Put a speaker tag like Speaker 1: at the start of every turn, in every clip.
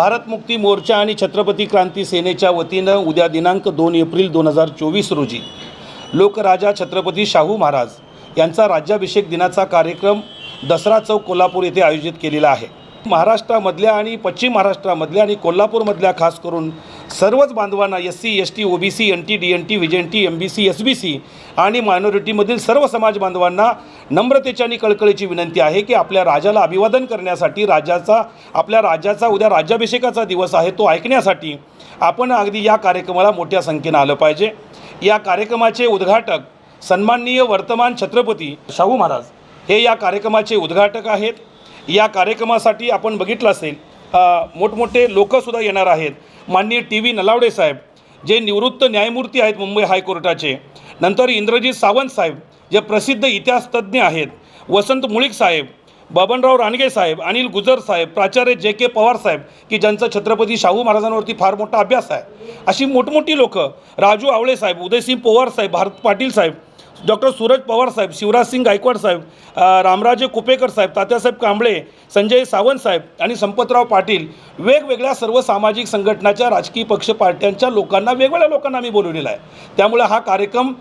Speaker 1: भारत मुक्ती मोर्चा आणि छत्रपती क्रांती सेनेच्या वतीनं उद्या दिनांक दोन एप्रिल दोन हजार चोवीस रोजी लोकराजा छत्रपती शाहू महाराज यांचा राज्याभिषेक दिनाचा कार्यक्रम दसरा चौक कोल्हापूर येथे आयोजित केलेला आहे. महाराष्ट्रामधल्या आणि पश्चिम महाराष्ट्रामधल्या आणि कोल्हापूरमधल्या खास करून सर्वच बांधवांना S C S T O B C N T D N T V T M B C S B C आणि मायनॉरिटीमधील सर्व समाज बांधवांना नम्रतेची आणि कळकळीची विनंती आहे की आपल्या राजाला अभिवादन करण्यासाठी राजाचा आपल्या राजाचा उद्या राज्याभिषेकाचा दिवस आहे तो ऐकण्यासाठी आपण अगदी या कार्यक्रमाला मोठ्या संख्येनं आलं पाहिजे. या कार्यक्रमाचे उद्घाटक सन्माननीय वर्तमान छत्रपती शाहू महाराज हे या कार्यक्रमाचे उद्घाटक आहेत. या कार्यक्रमासाठी आपण बघितलं असेल मोठमोठे लोकसुद्धा येणार आहेत. माननीय टी व्ही नलावडे साहेब जे निवृत्त न्यायमूर्ती आहेत मुंबई हायकोर्टाचे. नंतर इंद्रजित सावंत साहेब जे प्रसिद्ध इतिहासतज्ज्ञ आहेत वसंत मुळीक साहेब बबनराव रानगे साहेब अनिल गुजर साहेब प्राचार्य जे के पवार साहेब की ज्यांचा छत्रपती शाहू महाराजांवरती फार मोठा अभ्यास आहे. अशी मोठमोठी लोकं राजू आवळे साहेब उदयसिंग पवार साहेब भारत पाटील साहेब डॉक्टर सूरज पवार साहेब शिवराजसिंग गायकवाड साहेब रामराजे कुपेकर साहेब तात्यासाहेब कांबळे संजय सावंत साहेब आणि संपतराव पाटील वेगवेगळ्या सर्व सामाजिक संघटनाच्या राजकीय पक्ष पार्ट्यांच्या लोकांना वेगवेगळ्या लोकांना आम्ही बोलवलेला आहे. त्यामुळे हा कार्यक्रम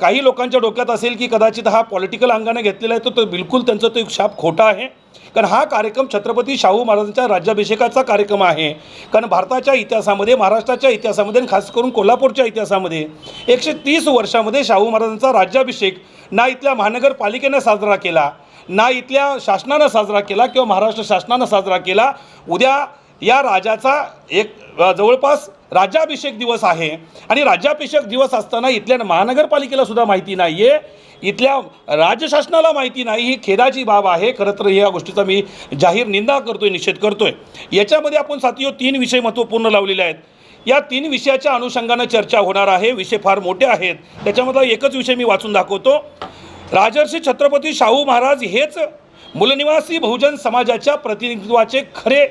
Speaker 1: काही लोकांच्या डोक्यात असेल की कदाचित हा पॉलिटिकल अंगाने घेतलेला आहे तर तो बिलकुल त्यांचा तो एक शाप खोटा आहे. कारण हा कार्यक्रम छत्रपती शाहू महाराजांच्या राज्याभिषेकाचा कार्यक्रम आहे. कारण भारताच्या इतिहासामध्ये महाराष्ट्राच्या इतिहासामध्ये आणि खास करून कोल्हापूरच्या इतिहासामध्ये एकशे तीस वर्षामध्ये शाहू महाराजांचा राज्याभिषेक ना इथल्या महानगरपालिकेनं साजरा केला ना इथल्या शासनानं साजरा केला किंवा महाराष्ट्र शासनानं साजरा केला. उद्या या राजाचा एक जवळपास राज्याभिषेक दिवस आहे. आणि राज्याभिषेक दिवस असताना इथल्या महानगरपालिकेला सुद्धा माहिती नाही आहे इथल्या राज्यशासनाला माहिती नाही. ही खेदाची बाब आहे. खरं तर या गोष्टीचा मी जाहीर निंदा करतोय निषेध करतोय. याच्यामध्ये आपण साथियो तीन विषय महत्त्वपूर्ण लावलेले आहेत. या तीन विषयाच्या अनुषंगानं चर्चा होणार आहे. विषय फार मोठे आहेत. त्याच्यामधला एकच विषय मी वाचून दाखवतो. राजर्षी छत्रपती शाहू महाराज हेच मूलनिवासी बहुजन समाजाच्या प्रतिनिधित्वाचे खरे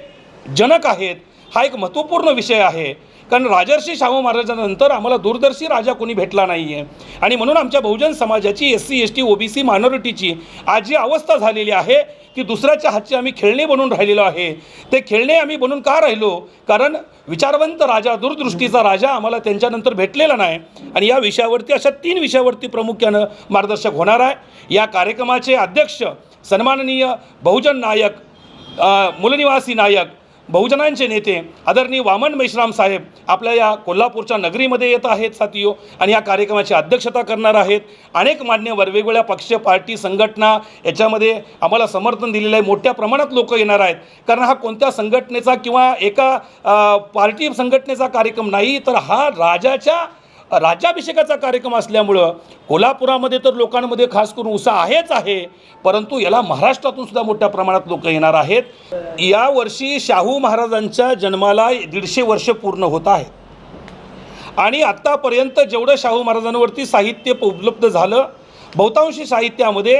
Speaker 1: जनक आहेत हा एक महत्त्वपूर्ण विषय आहे. कारण राजर्षी शाहू महाराजांनंतर आम्हाला दूरदर्शी राजा कोणी भेटला नाही आहे आणि म्हणून आमच्या बहुजन समाजाची S C S T O B C मायनॉरिटीची आज जी अवस्था झालेली आहे ती दुसऱ्याच्या हातची आम्ही खेळणे बनून राहिलेलो आहे. ते खेळणे आम्ही बनून का राहिलो? कारण विचारवंत राजा दूरदृष्टीचा राजा आम्हाला त्यांच्यानंतर भेटलेला नाही. आणि या विषयावरती अशा तीन विषयावरती प्रामुख्यानं मार्गदर्शक होणार आहे. या कार्यक्रमाचे अध्यक्ष सन्माननीय बहुजन नायक मूलनिवासी नायक बहुजनांचे नेते आदरणीय वामन मेश्राम साहेब आपल्या या कोल्हापूरच्या नगरीमध्ये येत आहेत साथियो आणि या कार्यक्रमाची अध्यक्षता करणार आहेत. अनेक मान्यवर वेगवेगळ्या पक्ष पार्टी संघटना याच्यामध्ये आम्हाला समर्थन दिलेलं आहे. मोठ्या प्रमाणात लोक येणार आहेत. कारण हा कोणत्या संघटनेचा किंवा एका पार्टी संघटनेचा कार्यक्रम नाही तर हा राजाच्या राज्याभिषेकाचा कार्यक्रम असल्यामुळं कोल्हापुरामध्ये तर लोकांमध्ये खास करून उत्साह आहेच आहे परंतु याला महाराष्ट्रातून सुद्धा मोठ्या प्रमाणात लोक येणार आहेत. यावर्षी शाहू महाराजांच्या जन्माला दीडशे वर्ष पूर्ण होत आहेत. आणि आत्तापर्यंत जेवढं शाहू महाराजांवरती साहित्य उपलब्ध झालं बहुतांशी साहित्यामध्ये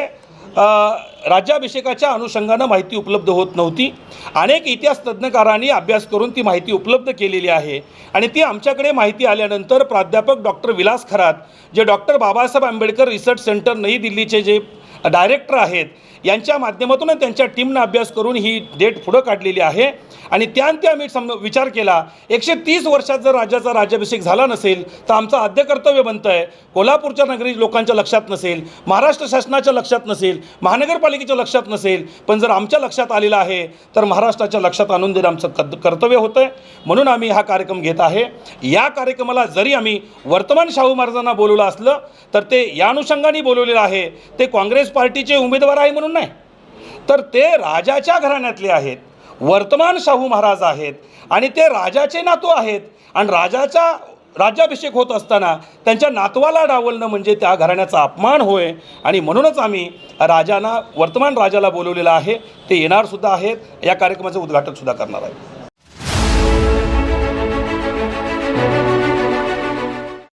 Speaker 1: राज्याभिषेकाच्या अनुषंगानं माहिती उपलब्ध होत नव्हती. अनेक इतिहास तज्ज्ञकारांनी अभ्यास करून ती माहिती उपलब्ध केलेली आहे. आणि ती आमच्याकडे माहिती आल्यानंतर प्राध्यापक डॉक्टर विलास खरात जे doctor Babasaheb Ambedkar research centre Nai दिल्लीचे जे डायरेक्टर आहेत यांच्या माध्यमातून त्यांच्या टीमनं अभ्यास करून ही डेट पुढं काढलेली आहे. आणि त्यानंतर आम्ही सम विचार केला एकशे तीस वर्षात जर राज्याचा राज्याभिषेक झाला नसेल तर आमचं आद्य कर्तव्य बनतं आहे कोल्हापूरच्या नगरी लोकांच्या लक्षात नसेल महाराष्ट्र शासनाच्या लक्षात नसेल महानगरपालिकेच्या लक्षात नसेल पण जर आमच्या लक्षात आलेलं आहे तर महाराष्ट्राच्या लक्षात आणून देणं आमचं कद कर्तव्य होतं आहे म्हणून आम्ही हा कार्यक्रम घेत आहे. या कार्यक्रमाला जरी आम्ही वर्तमान शाहू महाराजांना बोलवलं असलं तर ते या अनुषंगाने बोलवलेलं आहे. ते काँग्रेस पार्टीचे उमेदवार आहे म्हणून नाही. तर ते राजाच्या घराण्यातले आहेत. वर्तमान शाहू महाराज आहेत. आणि ते राजाचे नातू आहेत. आणि राजाचा राज्याभिषेक होत असताना त्यांच्या नातवाला डावलणं म्हणजे त्या घराण्याचा अपमान होय. आणि म्हणूनच आम्ही राजांना वर्तमान राजाला बोलवलेलं आहे. ते येणारसुद्धा आहेत. या कार्यक्रमाचं उद्घाटनसुद्धा करणार आहे.